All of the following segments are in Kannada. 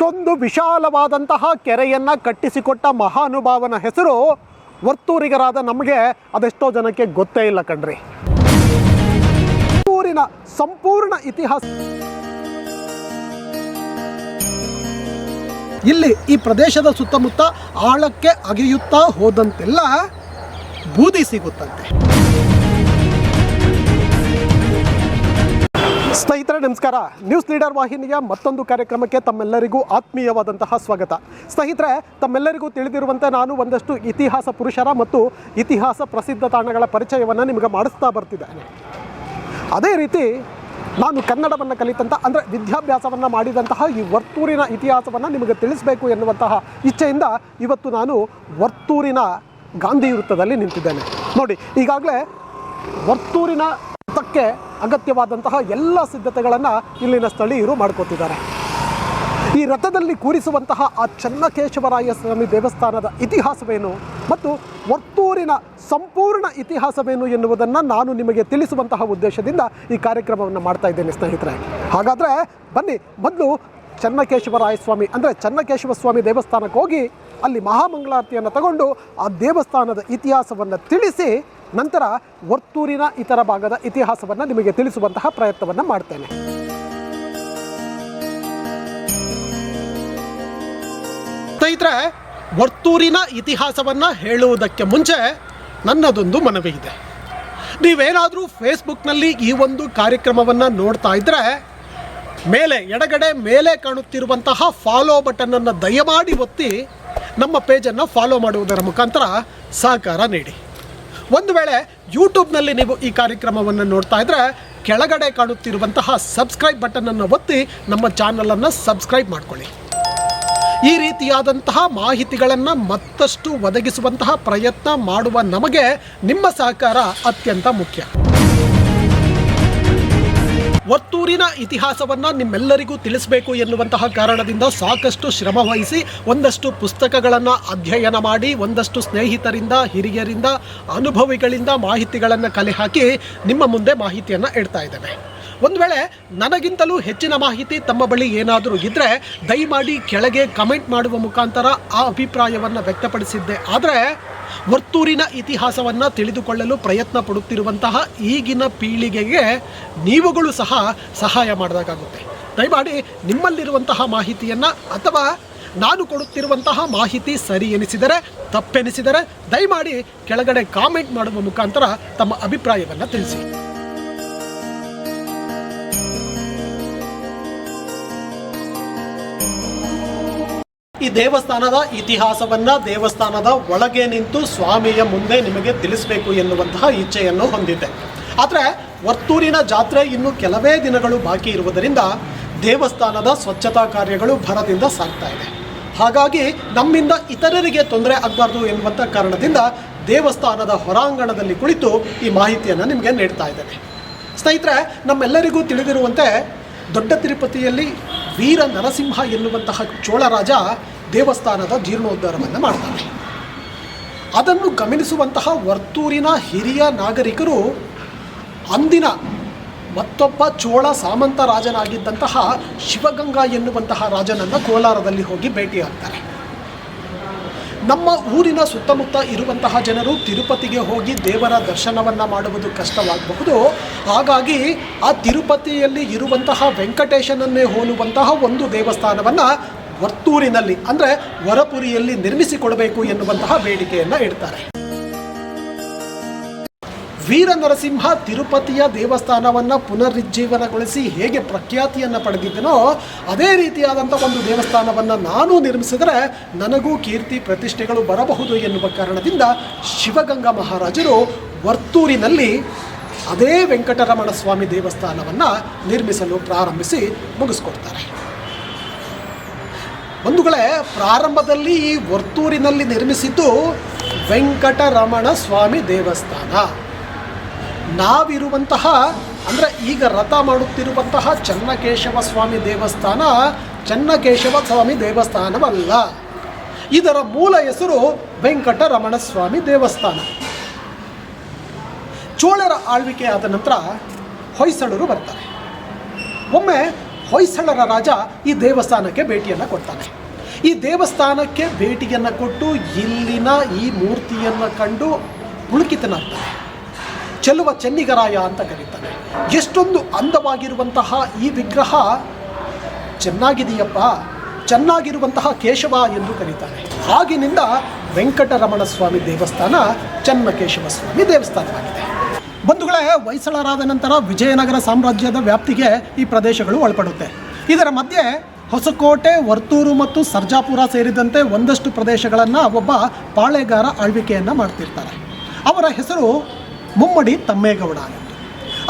ಇಷ್ಟೊಂದು ವಿಶಾಲವಾದಂತಹ ಕೆರೆಯನ್ನು ಕಟ್ಟಿಸಿಕೊಟ್ಟ ಮಹಾನುಭಾವನ ಹೆಸರು ವರ್ತೂರಿಗರಾದ ನಮಗೆ ಅದೆಷ್ಟೋ ಜನಕ್ಕೆ ಗೊತ್ತೇ ಇಲ್ಲ ಕಣ್ರಿ. ಊರಿನ ಸಂಪೂರ್ಣ ಇತಿಹಾಸ. ಇಲ್ಲಿ ಈ ಪ್ರದೇಶದ ಸುತ್ತಮುತ್ತ ಆಳಕ್ಕೆ ಅಗೆಯುತ್ತಾ ಹೋದಂತೆಲ್ಲ ಬೂದಿ ಸಿಗುತ್ತಂತೆ. ಸ್ನೇಹಿತರೆ, ನಮಸ್ಕಾರ. ನ್ಯೂಸ್ ಲೀಡರ್ ವಾಹಿನಿಯ ಮತ್ತೊಂದು ಕಾರ್ಯಕ್ರಮಕ್ಕೆ ತಮ್ಮೆಲ್ಲರಿಗೂ ಆತ್ಮೀಯವಾದಂತಹ ಸ್ವಾಗತ. ಸ್ನೇಹಿತರೆ, ತಮ್ಮೆಲ್ಲರಿಗೂ ತಿಳಿದಿರುವಂತೆ ನಾನು ಒಂದಷ್ಟು ಇತಿಹಾಸ ಪುರುಷರ ಮತ್ತು ಇತಿಹಾಸ ಪ್ರಸಿದ್ಧ ತಾಣಗಳ ಪರಿಚಯವನ್ನು ನಿಮಗೆ ಮಾಡಿಸ್ತಾ ಬರ್ತಿದ್ದೇನೆ ಅದೇ ರೀತಿ, ನಾನು ಕನ್ನಡವನ್ನು ಕಲಿತಂಥ ಅಂದರೆ ವಿದ್ಯಾಭ್ಯಾಸವನ್ನು ಮಾಡಿದಂತಹ ಈ ವರ್ತೂರಿನ ಇತಿಹಾಸವನ್ನು ನಿಮಗೆ ತಿಳಿಸಬೇಕು ಎನ್ನುವಂತಹ ಇಚ್ಛೆಯಿಂದ ಇವತ್ತು ನಾನು ವರ್ತೂರಿನ ಗಾಂಧಿ ವೃತ್ತದಲ್ಲಿ ನಿಂತಿದ್ದೇನೆ. ನೋಡಿ, ಈಗಾಗಲೇ ವರ್ತೂರಿನ ವೃತ್ತಕ್ಕೆ ಅಗತ್ಯವಾದಂತಹ ಎಲ್ಲ ಸಿದ್ಧತೆಗಳನ್ನು ಇಲ್ಲಿನ ಸ್ಥಳೀಯರು ಮಾಡ್ಕೋತಿದ್ದಾರೆ. ಈ ರಥದಲ್ಲಿ ಕೂರಿಸುವಂತಹ ಆ ಚನ್ನಕೇಶವರಾಯ ಸ್ವಾಮಿ ದೇವಸ್ಥಾನದ ಇತಿಹಾಸವೇನು ಮತ್ತು ವರ್ತೂರಿನ ಸಂಪೂರ್ಣ ಇತಿಹಾಸವೇನು ಎನ್ನುವುದನ್ನು ನಾನು ನಿಮಗೆ ತಿಳಿಸುವಂತಹ ಉದ್ದೇಶದಿಂದ ಈ ಕಾರ್ಯಕ್ರಮವನ್ನು ಮಾಡ್ತಾ ಇದ್ದೇನೆ ಸ್ನೇಹಿತರೆ. ಹಾಗಾದರೆ ಬನ್ನಿ, ಮೊದಲು ಚನ್ನಕೇಶವರಾಯ ಸ್ವಾಮಿ ಅಂದರೆ ಚನ್ನಕೇಶವ ಸ್ವಾಮಿ ದೇವಸ್ಥಾನಕ್ಕೆ ಹೋಗಿ ಅಲ್ಲಿ ಮಹಾಮಂಗಳಾರತಿಯನ್ನು ತಗೊಂಡು ಆ ದೇವಸ್ಥಾನದ ಇತಿಹಾಸವನ್ನು ತಿಳಿಸಿ ನಂತರ ವರ್ತೂರಿನ ಇತರ ಭಾಗದ ಇತಿಹಾಸವನ್ನು ನಿಮಗೆ ತಿಳಿಸುವಂತಹ ಪ್ರಯತ್ನವನ್ನು ಮಾಡ್ತೇನೆ. ಸ್ನೇಹಿತರೆ, ವರ್ತೂರಿನ ಇತಿಹಾಸವನ್ನು ಹೇಳುವುದಕ್ಕೆ ಮುಂಚೆ ನನ್ನದೊಂದು ಮನವಿ ಇದೆ. ನೀವೇನಾದರೂ ಫೇಸ್ಬುಕ್ನಲ್ಲಿ ಈ ಒಂದು ಕಾರ್ಯಕ್ರಮವನ್ನು ನೋಡ್ತಾ ಇದ್ದರೆ ಮೇಲೆ, ಎಡಗಡೆ ಮೇಲೆ ಕಾಣುತ್ತಿರುವಂತಹ ಫಾಲೋ ಬಟನನ್ನು ದಯಮಾಡಿ ಒತ್ತಿ ನಮ್ಮ ಪೇಜನ್ನು ಫಾಲೋ ಮಾಡುವುದರ ಮುಖಾಂತರ ಸಹಕಾರ ನೀಡಿ. ಒಂದು ವೇಳೆ ಯೂಟ್ಯೂಬ್ನಲ್ಲಿ ನೀವು ಈ ಕಾರ್ಯಕ್ರಮವನ್ನು ನೋಡ್ತಾ ಇದ್ದರೆ ಕೆಳಗಡೆ ಕಾಣುತ್ತಿರುವಂತಹ ಸಬ್ಸ್ಕ್ರೈಬ್ ಬಟನನ್ನು ಒತ್ತಿ ನಮ್ಮ ಚಾನಲನ್ನು ಸಬ್ಸ್ಕ್ರೈಬ್ ಮಾಡ್ಕೊಳ್ಳಿ. ಈ ರೀತಿಯಾದಂತಹ ಮಾಹಿತಿಗಳನ್ನು ಮತ್ತಷ್ಟು ಒದಗಿಸುವಂತಹ ಪ್ರಯತ್ನ ಮಾಡುವ ನಮಗೆ ನಿಮ್ಮ ಸಹಕಾರ ಅತ್ಯಂತ ಮುಖ್ಯ. ವರ್ತೂರಿನ ಇತಿಹಾಸವನ್ನು ನಿಮ್ಮೆಲ್ಲರಿಗೂ ತಿಳಿಸಬೇಕು ಎನ್ನುವಂತಹ ಕಾರಣದಿಂದ ಸಾಕಷ್ಟು ಶ್ರಮ ವಹಿಸಿ ಒಂದಷ್ಟು ಪುಸ್ತಕಗಳನ್ನು ಅಧ್ಯಯನ ಮಾಡಿ, ಒಂದಷ್ಟು ಸ್ನೇಹಿತರಿಂದ, ಹಿರಿಯರಿಂದ, ಅನುಭವಿಗಳಿಂದ ಮಾಹಿತಿಗಳನ್ನು ಕಲೆ ಹಾಕಿ ನಿಮ್ಮ ಮುಂದೆ ಮಾಹಿತಿಯನ್ನು ಇಡ್ತಾ ಇದ್ದೇವೆ ಒಂದು ವೇಳೆ ನನಗಿಂತಲೂ ಹೆಚ್ಚಿನ ಮಾಹಿತಿ ತಮ್ಮ ಬಳಿ ಏನಾದರೂ ಇದ್ದರೆ ದಯಮಾಡಿ ಕೆಳಗೆ ಕಮೆಂಟ್ ಮಾಡುವ ಮುಖಾಂತರ ಆ ಅಭಿಪ್ರಾಯವನ್ನು ವ್ಯಕ್ತಪಡಿಸಿದ್ದೆ. ಆದರೆ ವರ್ತೂರಿನ ಇತಿಹಾಸವನ್ನು ತಿಳಿದುಕೊಳ್ಳಲು ಪ್ರಯತ್ನ ಪಡುತ್ತಿರುವಂತಹ ಈಗಿನ ಪೀಳಿಗೆಗೆ ನೀವುಗಳು ಸಹ ಸಹಾಯ ಮಾಡಿದಾಗುತ್ತೆ ದಯಮಾಡಿ ನಿಮ್ಮಲ್ಲಿರುವಂತಹ ಮಾಹಿತಿಯನ್ನು ಅಥವಾ ನಾನು ಕೊಡುತ್ತಿರುವಂತಹ ಮಾಹಿತಿ ಸರಿ ಎನಿಸಿದರೆ, ತಪ್ಪೆನಿಸಿದರೆ ದಯಮಾಡಿ ಕೆಳಗಡೆ ಕಾಮೆಂಟ್ ಮಾಡುವ ಮುಖಾಂತರ ತಮ್ಮ ಅಭಿಪ್ರಾಯವನ್ನು ತಿಳಿಸಿ. ಈ ದೇವಸ್ಥಾನದ ಇತಿಹಾಸವನ್ನ ದೇವಸ್ಥಾನದ ಒಳಗೆ ನಿಂತು ಸ್ವಾಮಿಯ ಮುಂದೆ ನಿಮಗೆ ತಿಳಿಸಬೇಕು ಎನ್ನುವಂತಹ ಇಚ್ಛೆಯನ್ನು ಹೊಂದಿದ್ದೆ ಆದರೆ ವರ್ತೂರಿನ ಜಾತ್ರೆ ಇನ್ನು ಕೆಲವೇ ದಿನಗಳು ಬಾಕಿ ಇರುವುದರಿಂದ ದೇವಸ್ಥಾನದ ಸ್ವಚ್ಛತಾ ಕಾರ್ಯಗಳು ಭರದಿಂದ ಸಾಗ್ತಾ ಇದೆ. ಹಾಗಾಗಿ ನಮ್ಮಿಂದ ಇತರರಿಗೆ ತೊಂದರೆ ಆಗಬಾರ್ದು ಎನ್ನುವಂಥ ಕಾರಣದಿಂದ ದೇವಸ್ಥಾನದ ಹೊರಾಂಗಣದಲ್ಲಿ ಕುಳಿತು ಈ ಮಾಹಿತಿಯನ್ನು ನಿಮಗೆ ನೀಡ್ತಾ ಇದ್ದೇನೆ. ಸ್ನೇಹಿತರೆ, ನಮ್ಮೆಲ್ಲರಿಗೂ ತಿಳಿದಿರುವಂತೆ ದೊಡ್ಡ ತಿರುಪತಿಯಲ್ಲಿ ವೀರ ನರಸಿಂಹ ಎನ್ನುವಂತಹ ಚೋಳರಾಜ ದೇವಸ್ಥಾನದ ಜೀರ್ಣೋದ್ಧಾರವನ್ನು ಮಾಡ್ತಾರೆ ಅದನ್ನು ಗಮನಿಸುವಂತಹ ವರ್ತೂರಿನ ಹಿರಿಯ ನಾಗರಿಕರು ಅಂದಿನ ಮತ್ತೊಬ್ಬ ಚೋಳ ಸಾಮಂತ ರಾಜನಾಗಿದ್ದಂತಹ ಶಿವಗಂಗಾ ಎನ್ನುವಂತಹ ರಾಜನನ್ನು ಕೋಲಾರದಲ್ಲಿ ಹೋಗಿ ಭೇಟಿಯಾಗ್ತಾರೆ. ನಮ್ಮ ಊರಿನ ಸುತ್ತಮುತ್ತ ಇರುವಂತಹ ಜನರು ತಿರುಪತಿಗೆ ಹೋಗಿ ದೇವರ ದರ್ಶನವನ್ನು ಮಾಡುವುದು ಕಷ್ಟವಾಗಬಹುದು. ಹಾಗಾಗಿ ಆ ತಿರುಪತಿಯಲ್ಲಿ ಇರುವಂತಹ ವೆಂಕಟೇಶನನ್ನೇ ಹೋಲುವಂತಹ ಒಂದು ದೇವಸ್ಥಾನವನ್ನು ವರ್ತೂರಿನಲ್ಲಿ ಅಂದರೆ ವರಪುರಿಯಲ್ಲಿ ನಿರ್ಮಿಸಿಕೊಡಬೇಕು ಎನ್ನುವಂತಹ ಬೇಡಿಕೆಯನ್ನು ಇಡ್ತಾರೆ. ವೀರ ನರಸಿಂಹ ತಿರುಪತಿಯ ದೇವಸ್ಥಾನವನ್ನು ಪುನರುಜ್ಜೀವನಗೊಳಿಸಿ ಹೇಗೆ ಪ್ರಖ್ಯಾತಿಯನ್ನು ಪಡೆದಿದ್ದನೋ ಅದೇ ರೀತಿಯಾದಂಥ ಒಂದು ದೇವಸ್ಥಾನವನ್ನು ನಾನು ನಿರ್ಮಿಸಿದರೆ ನನಗೂ ಕೀರ್ತಿ ಪ್ರತಿಷ್ಠೆಗಳು ಬರಬಹುದು ಎನ್ನುವ ಕಾರಣದಿಂದ ಶಿವಗಂಗಾ ಮಹಾರಾಜರು ವರ್ತೂರಿನಲ್ಲಿ ಅದೇ ವೆಂಕಟರಮಣ ಸ್ವಾಮಿ ದೇವಸ್ಥಾನವನ್ನು ನಿರ್ಮಿಸಲು ಪ್ರಾರಂಭಿಸಿ ಮುಗಿಸ್ಕೊಡ್ತಾರೆ. ಬಂಧುಗಳೇ, ಪ್ರಾರಂಭದಲ್ಲಿ ಈ ವರ್ತೂರಿನಲ್ಲಿ ನಿರ್ಮಿಸಿದ್ದು ವೆಂಕಟರಮಣ ಸ್ವಾಮಿ ದೇವಸ್ಥಾನ. ನಾವಿರುವಂತಹ, ಅಂದರೆ ಈಗ ರಥ ಮಾಡುತ್ತಿರುವಂತಹ ಚನ್ನಕೇಶವ ಸ್ವಾಮಿ ದೇವಸ್ಥಾನ ಚನ್ನಕೇಶವ ಸ್ವಾಮಿ ದೇವಸ್ಥಾನವಲ್ಲ. ಇದರ ಮೂಲ ಹೆಸರು ವೆಂಕಟರಮಣ ಸ್ವಾಮಿ ದೇವಸ್ಥಾನ. ಚೋಳರ ಆಳ್ವಿಕೆ ಆದ ನಂತರ ಹೊಯ್ಸಳರು ಬರ್ತಾರೆ. ಒಮ್ಮೆ ಹೊಯ್ಸಳರ ರಾಜ ಈ ದೇವಸ್ಥಾನಕ್ಕೆ ಭೇಟಿಯನ್ನು ಕೊಡ್ತಾನೆ. ಈ ದೇವಸ್ಥಾನಕ್ಕೆ ಭೇಟಿಯನ್ನು ಕೊಟ್ಟು ಇಲ್ಲಿನ ಈ ಮೂರ್ತಿಯನ್ನು ಕಂಡು ಪುಳುಕಿತನಾಗ್ತಾನೆ ಚೆಲುವ ಚೆನ್ನಿಗರಾಯ ಅಂತ ಕರೀತಾರೆ. ಎಷ್ಟೊಂದು ಅಂದವಾಗಿರುವಂತಹ ಈ ವಿಗ್ರಹ ಚೆನ್ನಾಗಿದೆಯಪ್ಪ? ಚೆನ್ನಾಗಿರುವಂತಹ ಕೇಶವ ಎಂದು ಕರೀತಾರೆ. ಆಗಿನಿಂದ ವೆಂಕಟರಮಣ ಸ್ವಾಮಿ ದೇವಸ್ಥಾನ ಚನ್ನಕೇಶವ ಸ್ವಾಮಿ ದೇವಸ್ಥಾನವಾಗಿದೆ. ಬಂಧುಗಳೇ, ಹೊಯ್ಸಳರಾದ ನಂತರ ವಿಜಯನಗರ ಸಾಮ್ರಾಜ್ಯದ ವ್ಯಾಪ್ತಿಗೆ ಈ ಪ್ರದೇಶಗಳು ಒಳಪಡುತ್ತೆ. ಇದರ ಮಧ್ಯೆ ಹೊಸಕೋಟೆ, ವರ್ತೂರು ಮತ್ತು ಸರ್ಜಾಪುರ ಸೇರಿದಂತೆ ಒಂದಷ್ಟು ಪ್ರದೇಶಗಳನ್ನು ಒಬ್ಬ ಪಾಳೆಗಾರ ಆಳ್ವಿಕೆಯನ್ನು ಮಾಡ್ತಿರ್ತಾರೆ. ಅವರ ಹೆಸರು ಮುಮ್ಮಡಿ ತಮ್ಮೇಗೌಡ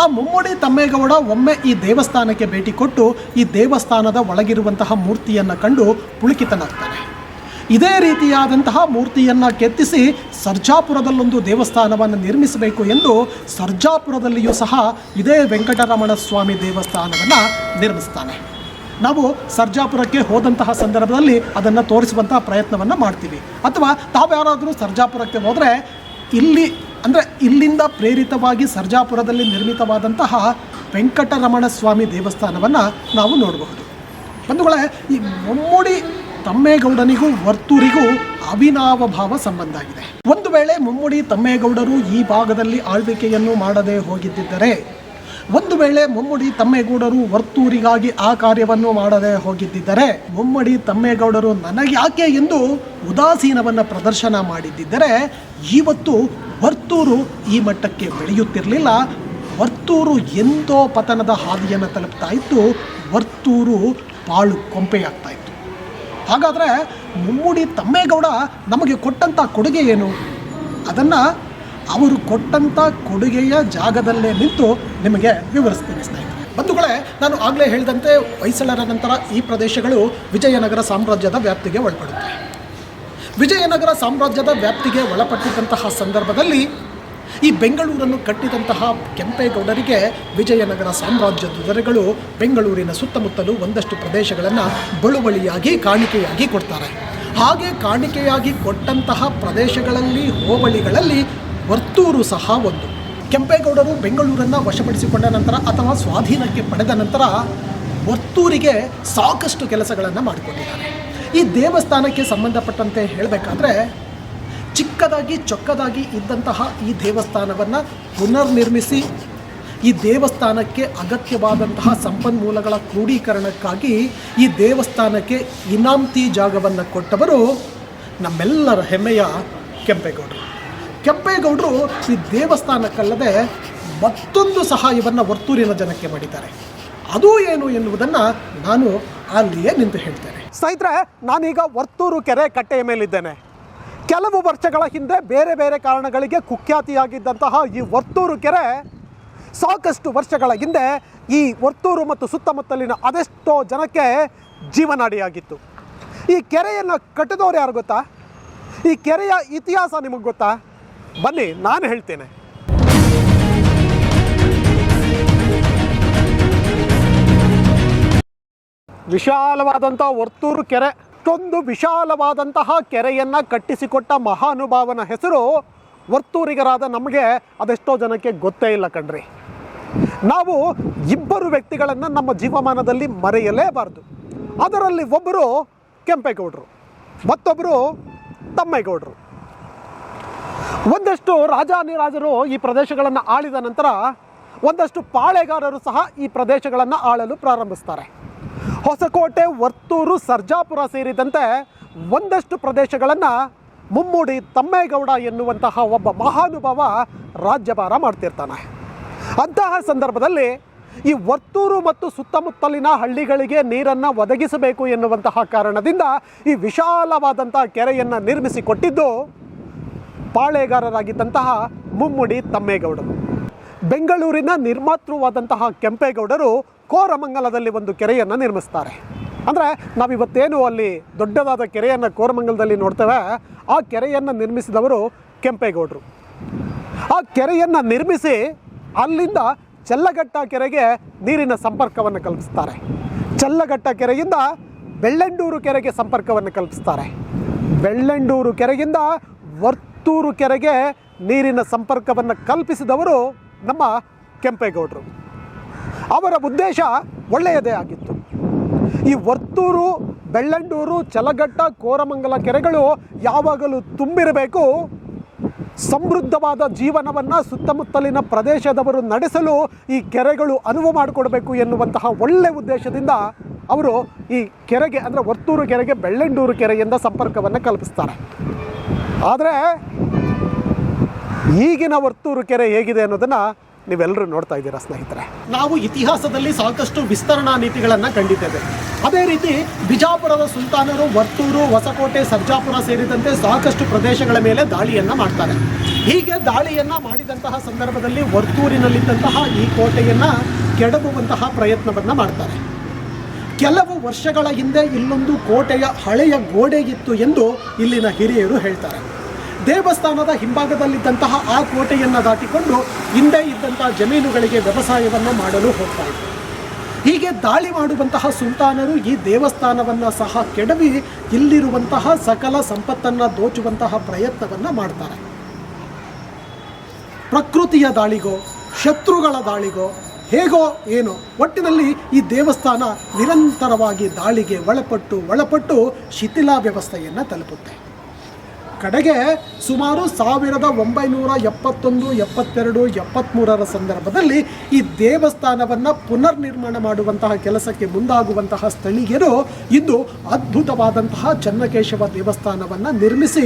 ಆ ಮುಮ್ಮಡಿ ತಮ್ಮೇಗೌಡ ಒಮ್ಮೆ ಈ ದೇವಸ್ಥಾನಕ್ಕೆ ಭೇಟಿ ಕೊಟ್ಟು ಈ ದೇವಸ್ಥಾನದ ಒಳಗಿರುವಂತಹ ಮೂರ್ತಿಯನ್ನು ಕಂಡು ಪುಳುಕಿತನಾಗ್ತಾನೆ. ಇದೇ ರೀತಿಯಾದಂತಹ ಮೂರ್ತಿಯನ್ನು ಕೆತ್ತಿಸಿ ಸರ್ಜಾಪುರದಲ್ಲೊಂದು ದೇವಸ್ಥಾನವನ್ನು ನಿರ್ಮಿಸಬೇಕು ಎಂದು ಸರ್ಜಾಪುರದಲ್ಲಿಯೂ ಸಹ ಇದೇ ವೆಂಕಟರಮಣ ಸ್ವಾಮಿ ದೇವಸ್ಥಾನವನ್ನು ನಿರ್ಮಿಸ್ತಾನೆ. ನಾವು ಸರ್ಜಾಪುರಕ್ಕೆ ಹೋದಂತಹ ಸಂದರ್ಭದಲ್ಲಿ ಅದನ್ನು ತೋರಿಸುವಂತಹ ಪ್ರಯತ್ನವನ್ನು ಮಾಡ್ತೀವಿ. ಅಥವಾ ತಾವ್ಯಾರಾದರೂ ಸರ್ಜಾಪುರಕ್ಕೆ ಹೋದರೆ ಇಲ್ಲಿ ಅಂದರೆ ಇಲ್ಲಿಂದ ಪ್ರೇರಿತವಾಗಿ ಸರ್ಜಾಪುರದಲ್ಲಿ ನಿರ್ಮಿತವಾದಂತಹ ವೆಂಕಟರಮಣ ಸ್ವಾಮಿ ದೇವಸ್ಥಾನವನ್ನು ನಾವು ನೋಡಬಹುದು. ಬಂಧುಗಳೇ, ಈ ಮುಮ್ಮಡಿ ತಮ್ಮೇಗೌಡನಿಗೂ ವರ್ತೂರಿಗೂ ಅವಿನಾವ ಭಾವ ಸಂಬಂಧ ಆಗಿದೆ. ಒಂದು ವೇಳೆ ಮುಮ್ಮುಡಿ ತಮ್ಮೇಗೌಡರು ಈ ಭಾಗದಲ್ಲಿ ಆಳ್ವಿಕೆಯನ್ನು ಮಾಡದೆ ಹೋಗಿದ್ದಿದ್ದರೆ, ಒಂದು ವೇಳೆ ಮುಮ್ಮುಡಿ ತಮ್ಮೇಗೌಡರು ವರ್ತೂರಿಗಾಗಿ ಆ ಕಾರ್ಯವನ್ನು ಮಾಡದೆ ಹೋಗಿದ್ದಿದ್ದರೆ, ಮುಮ್ಮಡಿ ತಮ್ಮೇಗೌಡರು ನನಗ್ಯಾಕೆ ಎಂದು ಉದಾಸೀನವನ್ನು ಪ್ರದರ್ಶನ ಮಾಡಿದ್ದಿದ್ದರೆ ಇವತ್ತು ವರ್ತೂರು ಈ ಮಟ್ಟಕ್ಕೆ ಬೆಳೆಯುತ್ತಿರಲಿಲ್ಲ. ವರ್ತೂರು ಎಂದೋ ಪತನದ ಹಾದಿಯನ್ನು ತಲುಪ್ತಾ ಇತ್ತು. ವರ್ತೂರು ಪಾಳು ಕೊಂಪೆಯಾಗ್ತಾ ಇತ್ತು. ಹಾಗಾದರೆ ಮುಮ್ಮಡಿ ತಮ್ಮೇಗೌಡ ನಮಗೆ ಕೊಟ್ಟಂಥ ಕೊಡುಗೆ ಏನು? ಅದನ್ನು ಅವರು ಕೊಟ್ಟಂಥ ಕೊಡುಗೆಯ ಜಾಗದಲ್ಲೇ ನಿಂತು ನಿಮಗೆ ವಿವರಿಸ್ತೀನಿ ಸ್ನೇಹಿತರೆ. ಬಂಧುಗಳೇ, ನಾನು ಆಗಲೇ ಹೇಳಿದಂತೆ ಹೊಯ್ಸಳರ ನಂತರ ಈ ಪ್ರದೇಶಗಳು ವಿಜಯನಗರ ಸಾಮ್ರಾಜ್ಯದ ವ್ಯಾಪ್ತಿಗೆ ಒಳಪಡುತ್ತೆ ವಿಜಯನಗರ ಸಾಮ್ರಾಜ್ಯದ ವ್ಯಾಪ್ತಿಗೆ ಒಳಪಟ್ಟಿದ್ದಂತಹ ಸಂದರ್ಭದಲ್ಲಿ ಈ ಬೆಂಗಳೂರನ್ನು ಕಟ್ಟಿದಂತಹ ಕೆಂಪೇಗೌಡರಿಗೆ ವಿಜಯನಗರ ಸಾಮ್ರಾಜ್ಯದ ದೊರೆಗಳು ಬೆಂಗಳೂರಿನ ಸುತ್ತಮುತ್ತಲು ಒಂದಷ್ಟು ಪ್ರದೇಶಗಳನ್ನು ಬಳುವಳಿಯಾಗಿ, ಕಾಣಿಕೆಯಾಗಿ ಕೊಡ್ತಾರೆ. ಹಾಗೆ ಕಾಣಿಕೆಯಾಗಿ ಕೊಟ್ಟಂತಹ ಪ್ರದೇಶಗಳಲ್ಲಿ, ಹೋಬಳಿಗಳಲ್ಲಿ ವರ್ತೂರು ಸಹ ಒಂದು. ಕೆಂಪೇಗೌಡರು ಬೆಂಗಳೂರನ್ನು ವಶಪಡಿಸಿಕೊಂಡ ನಂತರ ಅಥವಾ ಸ್ವಾಧೀನಕ್ಕೆ ಪಡೆದ ನಂತರ ವರ್ತೂರಿಗೆ ಸಾಕಷ್ಟು ಕೆಲಸಗಳನ್ನು ಮಾಡಿಕೊಂಡಿದ್ದಾರೆ. ಈ ದೇವಸ್ಥಾನಕ್ಕೆ ಸಂಬಂಧಪಟ್ಟಂತೆ ಹೇಳಬೇಕಾದ್ರೆ, ಚಿಕ್ಕದಾಗಿ ಚೊಕ್ಕದಾಗಿ ಇದ್ದಂತಹ ಈ ದೇವಸ್ಥಾನವನ್ನು ಪುನರ್ನಿರ್ಮಿಸಿ, ಈ ದೇವಸ್ಥಾನಕ್ಕೆ ಅಗತ್ಯವಾದಂತಹ ಸಂಪನ್ಮೂಲಗಳ ಕ್ರೋಢೀಕರಣಕ್ಕಾಗಿ ಈ ದೇವಸ್ಥಾನಕ್ಕೆ ಇನಾಮ್ತಿ ಜಾಗವನ್ನು ಕೊಟ್ಟವರು ನಮ್ಮೆಲ್ಲರ ಹೆಮ್ಮೆಯ ಕೆಂಪೇಗೌಡರು. ಕೆಂಪೇಗೌಡರು ಈ ದೇವಸ್ಥಾನಕ್ಕಲ್ಲದೆ ಮತ್ತೊಂದು ಸಹಾಯವನ್ನು ವರ್ತೂರಿನ ಜನಕ್ಕೆ ಮಾಡಿದ್ದಾರೆ. ಅದು ಏನು ಎನ್ನುವುದನ್ನು ನಾನು ಅಲ್ಲಿಯೇ ನಿಂತು ಹೇಳ್ತೇನೆ ಸ್ನೇಹಿತರೆ, ನಾನೀಗ ವರ್ತೂರು ಕೆರೆ ಕಟ್ಟೆಯ ಮೇಲಿದ್ದೇನೆ. ಕೆಲವು ವರ್ಷಗಳ ಹಿಂದೆ ಬೇರೆ ಬೇರೆ ಕಾರಣಗಳಿಗೆ ಕುಖ್ಯಾತಿಯಾಗಿದ್ದಂತಹ ಈ ವರ್ತೂರು ಕೆರೆ ಸಾಕಷ್ಟು ವರ್ಷಗಳ ಹಿಂದೆ ಈ ವರ್ತೂರು ಮತ್ತು ಸುತ್ತಮುತ್ತಲಿನ ಅದೆಷ್ಟೋ ಜನಕ್ಕೆ ಜೀವನಾಡಿಯಾಗಿತ್ತು. ಈ ಕೆರೆಯನ್ನು ಕಟ್ಟಿದವರು ಯಾರು ಗೊತ್ತಾ? ಈ ಕೆರೆಯ ಇತಿಹಾಸ ನಿಮಗೆ ಗೊತ್ತಾ? ಬನ್ನಿ, ನಾನು ಹೇಳ್ತೇನೆ. ವಿಶಾಲವಾದಂಥ ವರ್ತೂರು ಕೆರೆ. ಅಷ್ಟೊಂದು ವಿಶಾಲವಾದಂತಹ ಕೆರೆಯನ್ನು ಕಟ್ಟಿಸಿಕೊಟ್ಟ ಮಹಾನುಭಾವನ ಹೆಸರು ವರ್ತೂರಿಗರಾದ ನಮಗೆ ಅದೆಷ್ಟೋ ಜನಕ್ಕೆ ಗೊತ್ತೇ ಇಲ್ಲ ಕಣ್ರಿ. ನಾವು ಇಬ್ಬರು ವ್ಯಕ್ತಿಗಳನ್ನು ನಮ್ಮ ಜೀವಮಾನದಲ್ಲಿ ಮರೆಯಲೇಬಾರದು. ಅದರಲ್ಲಿ ಒಬ್ಬರು ಕೆಂಪೇಗೌಡರು ಮತ್ತೊಬ್ಬರು ತಮ್ಮೇಗೌಡರು. ಒಂದಷ್ಟು ರಾಜಾನಿರಾಜರು ಈ ಪ್ರದೇಶಗಳನ್ನು ಆಳಿದ ನಂತರ ಒಂದಷ್ಟು ಪಾಳೆಗಾರರು ಸಹ ಈ ಪ್ರದೇಶಗಳನ್ನು ಆಳಲು ಪ್ರಾರಂಭಿಸ್ತಾರೆ. ಹೊಸಕೋಟೆ, ವರ್ತೂರು, ಸರ್ಜಾಪುರ ಸೇರಿದಂತೆ ಒಂದಷ್ಟು ಪ್ರದೇಶಗಳನ್ನು ಮುಮ್ಮೂಡಿ ತಮ್ಮೇಗೌಡ ಎನ್ನುವಂತಹ ಒಬ್ಬ ಮಹಾನುಭಾವ ರಾಜ್ಯಭಾರ ಮಾಡ್ತಿರ್ತಾನೆ. ಅಂತಹ ಸಂದರ್ಭದಲ್ಲಿ ಈ ವರ್ತೂರು ಮತ್ತು ಸುತ್ತಮುತ್ತಲಿನ ಹಳ್ಳಿಗಳಿಗೆ ನೀರನ್ನು ಒದಗಿಸಬೇಕು ಎನ್ನುವಂತಹ ಕಾರಣದಿಂದ ಈ ವಿಶಾಲವಾದಂತಹ ಕೆರೆಯನ್ನು ನಿರ್ಮಿಸಿಕೊಟ್ಟಿದ್ದು ಪಾಳೆಗಾರರಾಗಿದ್ದಂತಹ ಮುಮ್ಮುಡಿ ತಮ್ಮೇಗೌಡರು. ಬೆಂಗಳೂರಿನ ನಿರ್ಮಾತೃವಾದಂತಹ ಕೆಂಪೇಗೌಡರು ಕೋರಮಂಗಲದಲ್ಲಿ ಒಂದು ಕೆರೆಯನ್ನು ನಿರ್ಮಿಸ್ತಾರೆ. ಅಂದರೆ ನಾವಿವತ್ತೇನು ಅಲ್ಲಿ ದೊಡ್ಡದಾದ ಕೆರೆಯನ್ನು ಕೋರಮಂಗಲದಲ್ಲಿ ನೋಡ್ತೇವೆ, ಆ ಕೆರೆಯನ್ನು ನಿರ್ಮಿಸಿದವರು ಕೆಂಪೇಗೌಡರು. ಆ ಕೆರೆಯನ್ನು ನಿರ್ಮಿಸಿ ಅಲ್ಲಿಂದ ಚಲ್ಲಘಟ್ಟ ಕೆರೆಗೆ ನೀರಿನ ಸಂಪರ್ಕವನ್ನು ಕಲ್ಪಿಸ್ತಾರೆ. ಚಲ್ಲಘಟ್ಟ ಕೆರೆಯಿಂದ ಬೆಳ್ಳಂಡೂರು ಕೆರೆಗೆ ಸಂಪರ್ಕವನ್ನು ಕಲ್ಪಿಸ್ತಾರೆ. ಬೆಳ್ಳಂಡೂರು ಕೆರೆಯಿಂದ ವರ್ತೂರು ಕೆರೆಗೆ ನೀರಿನ ಸಂಪರ್ಕವನ್ನು ಕಲ್ಪಿಸಿದವರು ನಮ್ಮ ಕೆಂಪೇಗೌಡರು. ಅವರ ಉದ್ದೇಶ ಒಳ್ಳೆಯದೇ ಆಗಿತ್ತು. ಈ ವರ್ತೂರು, ಬೆಳ್ಳಂಡೂರು ಚಲಗಟ್ಟ ಕೋರಮಂಗಲ ಕೆರೆಗಳು ಯಾವಾಗಲೂ ತುಂಬಿರಬೇಕು. ಸಮೃದ್ಧವಾದ ಜೀವನವನ್ನು ಸುತ್ತಮುತ್ತಲಿನ ಪ್ರದೇಶದವರು ನಡೆಸಲು ಈ ಕೆರೆಗಳು ಅನುವು ಮಾಡಿಕೊಡಬೇಕು ಎನ್ನುವಂತಹ ಒಳ್ಳೆಯ ಉದ್ದೇಶದಿಂದ ಅವರು ಈ ಕೆರೆಗೆ ಅಂದರೆ ವರ್ತೂರು ಕೆರೆಗೆ, ಬೆಳ್ಳಂಡೂರು ಕೆರೆಯಿಂದ ಸಂಪರ್ಕವನ್ನು ಕಲ್ಪಿಸ್ತಾರೆ. ಆದರೆ ಈಗಿನ ವರ್ತೂರು ಕೆರೆ ಹೇಗಿದೆ ಅನ್ನೋದನ್ನು ನೀವೆಲ್ಲರೂ ನೋಡ್ತಾ ಇದ್ದೀರಾ ಸ್ನೇಹಿತರೆ? ನಾವು ಇತಿಹಾಸದಲ್ಲಿ ಸಾಕಷ್ಟು ವಿಸ್ತರಣಾ ನೀತಿಗಳನ್ನು ಕಂಡಿದ್ದೇವೆ. ಅದೇ ರೀತಿ ಬಿಜಾಪುರದ ಸುಲ್ತಾನರು, ವರ್ತೂರು, ಹೊಸಕೋಟೆ, ಸರ್ಜಾಪುರ ಸೇರಿದಂತೆ ಸಾಕಷ್ಟು ಪ್ರದೇಶಗಳ ಮೇಲೆ ದಾಳಿಯನ್ನು ಮಾಡ್ತಾರೆ. ಹೀಗೆ ದಾಳಿಯನ್ನು ಮಾಡಿದಂತಹ ಸಂದರ್ಭದಲ್ಲಿ ವರ್ತೂರಿನಲ್ಲಿದ್ದಂತಹ ಈ ಕೋಟೆಯನ್ನು ಕೆಡಗುವಂತಹ ಪ್ರಯತ್ನವನ್ನು ಮಾಡ್ತಾರೆ. ಕೆಲವು ವರ್ಷಗಳ ಹಿಂದೆ ಇಲ್ಲೊಂದು ಕೋಟೆಯ ಹಳೆಯ ಗೋಡೆಗಿತ್ತು ಎಂದು ಇಲ್ಲಿನ ಹಿರಿಯರು ಹೇಳ್ತಾರೆ. ದೇವಸ್ಥಾನದ ಹಿಂಭಾಗದಲ್ಲಿದ್ದಂತಹ ಆ ಕೋಟೆಯನ್ನು ದಾಟಿಕೊಂಡು ಹಿಂದೆ ಇದ್ದಂತಹ ಜಮೀನುಗಳಿಗೆ ವ್ಯವಸಾಯವನ್ನು ಮಾಡಲು ಹೋಗ್ತಾ ಇದ್ದರು ಹೀಗೆ ದಾಳಿ ಮಾಡುವಂತಹ ಸುಲ್ತಾನರು ಈ ದೇವಸ್ಥಾನವನ್ನು ಸಹ ಕೆಡವಿ ಇಲ್ಲಿರುವಂತಹ ಸಕಲ ಸಂಪತ್ತನ್ನು ದೋಚುವಂತಹ ಪ್ರಯತ್ನವನ್ನು ಮಾಡ್ತಾರೆ. ಪ್ರಕೃತಿಯ ದಾಳಿಗೋ, ಶತ್ರುಗಳ ದಾಳಿಗೋ, ಹೇಗೋ ಏನೋ, ಒಟ್ಟಿನಲ್ಲಿ ಈ ದೇವಸ್ಥಾನ ನಿರಂತರವಾಗಿ ದಾಳಿಗೆ ಒಳಪಟ್ಟು ಒಳಪಟ್ಟು ಶಿಥಿಲಾ ವ್ಯವಸ್ಥೆಯನ್ನು ತಲುಪುತ್ತೆ. ಕಡೆಗೆ ಸುಮಾರು ಸಾವಿರದ ಒಂಬೈನೂರ ಎಪ್ಪತ್ತೊಂದು, ಎಪ್ಪತ್ತೆರಡು ಎಪ್ಪತ್ತ್ಮೂರರ ಸಂದರ್ಭದಲ್ಲಿ ಈ ದೇವಸ್ಥಾನವನ್ನು ಪುನರ್ನಿರ್ಮಾಣ ಮಾಡುವಂತಹ ಕೆಲಸಕ್ಕೆ ಮುಂದಾಗುವಂತಹ ಸ್ಥಳೀಯರು ಇಂದು ಅದ್ಭುತವಾದಂತಹ ಚನ್ನಕೇಶವ ದೇವಸ್ಥಾನವನ್ನು ನಿರ್ಮಿಸಿ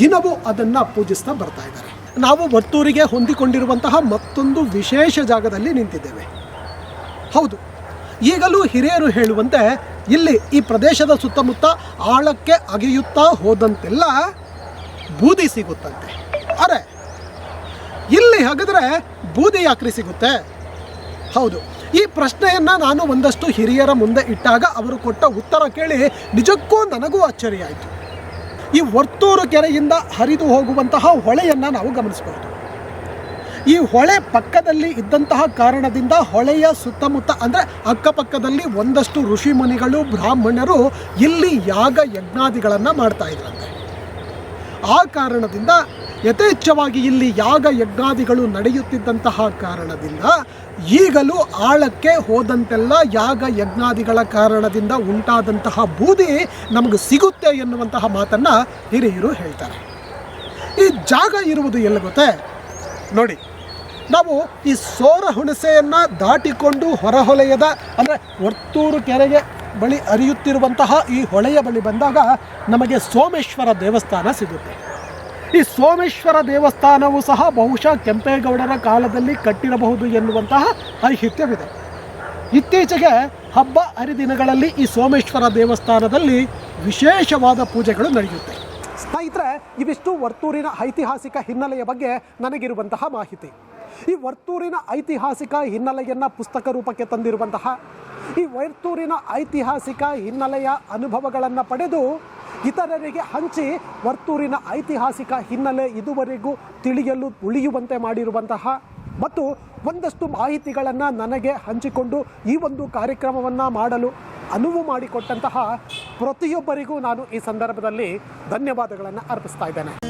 ದಿನವೂ ಅದನ್ನು ಪೂಜಿಸ್ತಾ ಬರ್ತಾ ಇದ್ದಾರೆ. ನಾವು ವರ್ತೂರಿಗೆ ಹೊಂದಿಕೊಂಡಿರುವಂತಹ ಮತ್ತೊಂದು ವಿಶೇಷ ಜಾಗದಲ್ಲಿ ನಿಂತಿದ್ದೇವೆ. ಹೌದು, ಈಗಲೂ ಹಿರಿಯರು ಹೇಳುವಂತೆ ಇಲ್ಲಿ ಈ ಪ್ರದೇಶದ ಸುತ್ತಮುತ್ತ ಆಳಕ್ಕೆ ಅಗೆಯುತ್ತಾ ಹೋದಂತೆಲ್ಲ ಬೂದಿ ಸಿಗುತ್ತಂತೆ. ಅರೆ, ಇಲ್ಲಿ ಹಾಗಿದ್ರೆ ಬೂದಿ ಯಾಕ್ರಿ ಸಿಗುತ್ತೆ? ಹೌದು, ಈ ಪ್ರಶ್ನೆಯನ್ನು ನಾನು ಒಂದಷ್ಟು ಹಿರಿಯರ ಮುಂದೆ ಇಟ್ಟಾಗ ಅವರು ಕೊಟ್ಟ ಉತ್ತರ ಕೇಳಿ ನಿಜಕ್ಕೂ ನನಗೂ ಅಚ್ಚರಿಯಾಯಿತು. ಈ ವರ್ತೂರು ಕೆರೆಯಿಂದ ಹರಿದು ಹೋಗುವಂತಹ ಹೊಳೆಯನ್ನು ನಾವು ಗಮನಿಸಬಹುದು ಈ ಹೊಳೆ ಪಕ್ಕದಲ್ಲಿ ಇದ್ದಂತಹ ಕಾರಣದಿಂದ ಹೊಳೆಯ ಸುತ್ತಮುತ್ತ ಅಂದರೆ ಅಕ್ಕಪಕ್ಕದಲ್ಲಿ ಒಂದಷ್ಟು ಋಷಿ ಮುನಿಗಳು ಬ್ರಾಹ್ಮಣರು ಇಲ್ಲಿ ಯಾಗ ಯಜ್ಞಾದಿಗಳನ್ನು ಮಾಡ್ತಾ ಇದ್ರಂತೆ. ಆ ಕಾರಣದಿಂದ ಯಥೇಚ್ಛವಾಗಿ ಇಲ್ಲಿ ಯಾಗ ಯಜ್ಞಾದಿಗಳು ನಡೆಯುತ್ತಿದ್ದಂತಹ ಕಾರಣದಿಂದ ಈಗಲೂ ಆಳಕ್ಕೆ ಹೋದಂತೆಲ್ಲ ಯಾಗ ಯಜ್ಞಾದಿಗಳ ಕಾರಣದಿಂದ ಉಂಟಾದಂತಹ ಬೂದಿ ನಮಗೆ ಸಿಗುತ್ತೆ ಎನ್ನುವಂತಹ ಮಾತನ್ನು ಹಿರಿಯರು ಹೇಳ್ತಾರೆ. ಈ ಜಾಗ ಇರುವುದು ಎಲ್ಲಿ ಗೊತ್ತೇ? ನೋಡಿ, ನಾವು ಈ ಸೋರ ಹುಣಸೆಯನ್ನು ದಾಟಿಕೊಂಡು ಹೊರಹೊಲೆಯದ, ಅಂದರೆ ವರ್ತೂರು ಕೆರೆಗೆ ಬಳಿ ಅರಿಯುತ್ತಿರುವಂತಹ ಈ ಹೊಳೆಯ ಬಳಿ ಬಂದಾಗ ನಮಗೆ ಸೋಮೇಶ್ವರ ದೇವಸ್ಥಾನ ಸಿಗುತ್ತೆ. ಈ ಸೋಮೇಶ್ವರ ದೇವಸ್ಥಾನವು ಸಹ ಬಹುಶಃ ಕೆಂಪೇಗೌಡರ ಕಾಲದಲ್ಲಿ ಕಟ್ಟಿರಬಹುದು ಎನ್ನುವಂತಹ ಐಹಿತ್ಯವಿದೆ. ಇತ್ತೀಚೆಗೆ ಹಬ್ಬ ಹರಿದಿನಗಳಲ್ಲಿ ಈ ಸೋಮೇಶ್ವರ ದೇವಸ್ಥಾನದಲ್ಲಿ ವಿಶೇಷವಾದ ಪೂಜೆಗಳು ನಡೆಯುತ್ತೆ. ಸ್ನೇಹಿತರೆ, ಇವಿಷ್ಟು ವರ್ತೂರಿನ ಐತಿಹಾಸಿಕ ಹಿನ್ನೆಲೆಯ ಬಗ್ಗೆ ನನಗಿರುವಂತಹ ಮಾಹಿತಿ. ಈ ವರ್ತೂರಿನ ಐತಿಹಾಸಿಕ ಹಿನ್ನೆಲೆಯನ್ನು ಪುಸ್ತಕ ರೂಪಕ್ಕೆ ತಂದಿರುವಂತಹ ಈ ವರ್ತೂರಿನ ಐತಿಹಾಸಿಕ ಹಿನ್ನೆಲೆಯ ಅನುಭವಗಳನ್ನು ಪಡೆದು ಇತರರಿಗೆ ಹಂಚಿ ವರ್ತೂರಿನ ಐತಿಹಾಸಿಕ ಹಿನ್ನೆಲೆ ಇದುವರೆಗೂ ತಿಳಿಯಲು ಉಳಿಯುವಂತೆ ಮಾಡಿರುವಂತಹ ಮತ್ತು ಒಂದಷ್ಟು ಮಾಹಿತಿಗಳನ್ನು ನನಗೆ ಹಂಚಿಕೊಂಡು ಈ ಒಂದು ಕಾರ್ಯಕ್ರಮವನ್ನು ಮಾಡಲು ಅನುವು ಮಾಡಿಕೊಟ್ಟಂತಹ ಪ್ರತಿಯೊಬ್ಬರಿಗೂ ನಾನು ಈ ಸಂದರ್ಭದಲ್ಲಿ ಧನ್ಯವಾದಗಳನ್ನು ಅರ್ಪಿಸ್ತಾ ಇದ್ದೇನೆ.